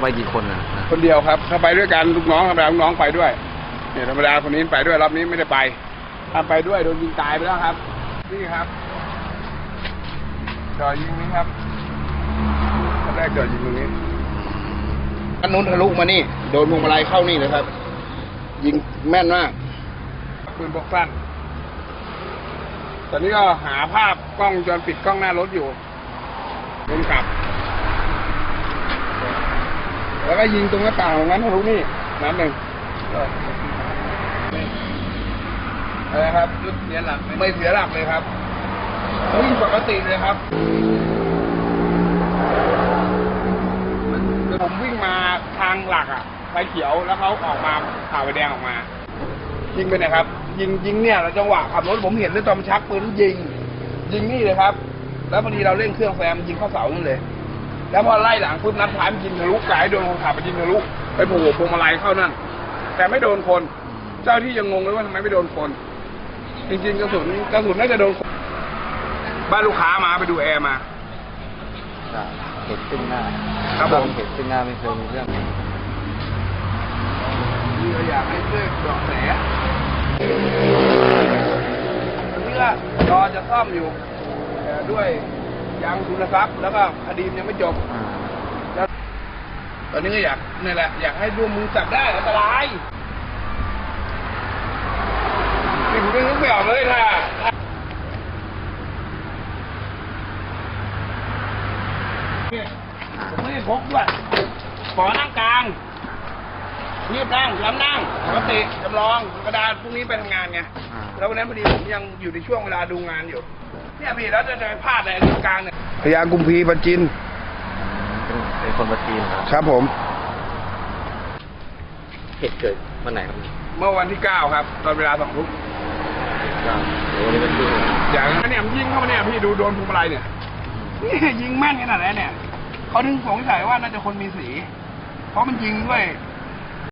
ไปกี่คนนะนะคนเดียวครับถ้าไปด้วยกันลูกน้องธรรมดาลูกน้องไปด้วยเนี่ยธรรมดาคนนี้ไปด้วยรอบนี้ไม่ได้ไปถ้าไปด้วยโดนยิงตายไปแล้วครับ นี่ครับจ่อยิงนี้ครับตอนแรกจ่อยิงตรงนี้อันนู้นทะลุมานี่ โดนพวงมาลัยเข้านี่เลยครับ ยิงแม่นมากปืนพกสั้นตอนนี้ก็หาภาพกล้องวงจรปิดกล้องหน้ารถอยู่คนขับ แล้วก็ยิงตรงหน้าต่างตรงนั้นทะลุนี่นัดหนึ่งอะไรครับเสียหลักไม่เสียหลักเลยครับวิ่งปกติเลยครับผมวิ่งมาทางหลักอะไฟเขียวแล้วเขาออกมาผ่าไฟแดงออกมา ยิงไปไหนครับ ยิงยิงเนี่ยเราจังหวะขับรถผมเห็นด้วยตอนมันชักปืนยิง ยิงนี่เลยครับ แล้วพอดีเราเร่งเครื่องแซมยิงเข้าเสานั่นเลย แล้วพอไล่หลังปุ๊บนัดท้ายมันยิงทะลุกายโดนคนขับไปยิงทะลุไปโผล่พวงมาลัยเข้านั่น แต่ไม่โดนคน เจ้าที่ยังงงเลยว่าทำไมไม่โดนคน จริงๆกระสุนกระสุนน่าจะโดนคนบ้านลูกค้ามาไปดูแอร์มาใช่เหตุซึ่งหน้าครับผมเหตุซึ่งหน้าไม่เคยมีเรื่องนี่เราอยากให้ช่วยเบาะแสอันนี้ก็รอจะซ่อมอยู่แต่ด้วย ยางทุนทรัพย์แล้วก็คดีมันยังไม่จบอ่าแล้วตอนนี้ก็อยากนี่แหละ อยากให้ร่วมมือจับได้อันตรายนี่ผมยังนึกไม่ออกเลยถ้าเนี่ยผมไม่ได้พกด้วยขอนั่งกลางรีบนั่งย้ำนั่งปกติจำลองกระดานพรุ่งนี้ไปทำงานไงอ่าแล้ววันนั้นพอดีผมยังอยู่ในช่วงเวลาดูงานอยู่ เนี่ยพี่แล้วจะไปพลาดอะไรตรงกลางเนี่ยพยากุมพีปัจจินเป็นเป็นคนประจีนครับครับผมเหตุเกิดวันไหนครับเมื่อวันที่เก้าครับ ตอนเวลาสองทุ่มก็โอ้นี่เป็นที่อย่างนั้นเนี่ยมันยิงเข้ามาเนี่ยพี่ดูโดนพวงมาลัยเนี่ยนี่ยิงแม่นขนาดนั้นเนี่ยเขาถึงสงสัยว่าน่าจะคนมีสี เพราะมันยิงด้วย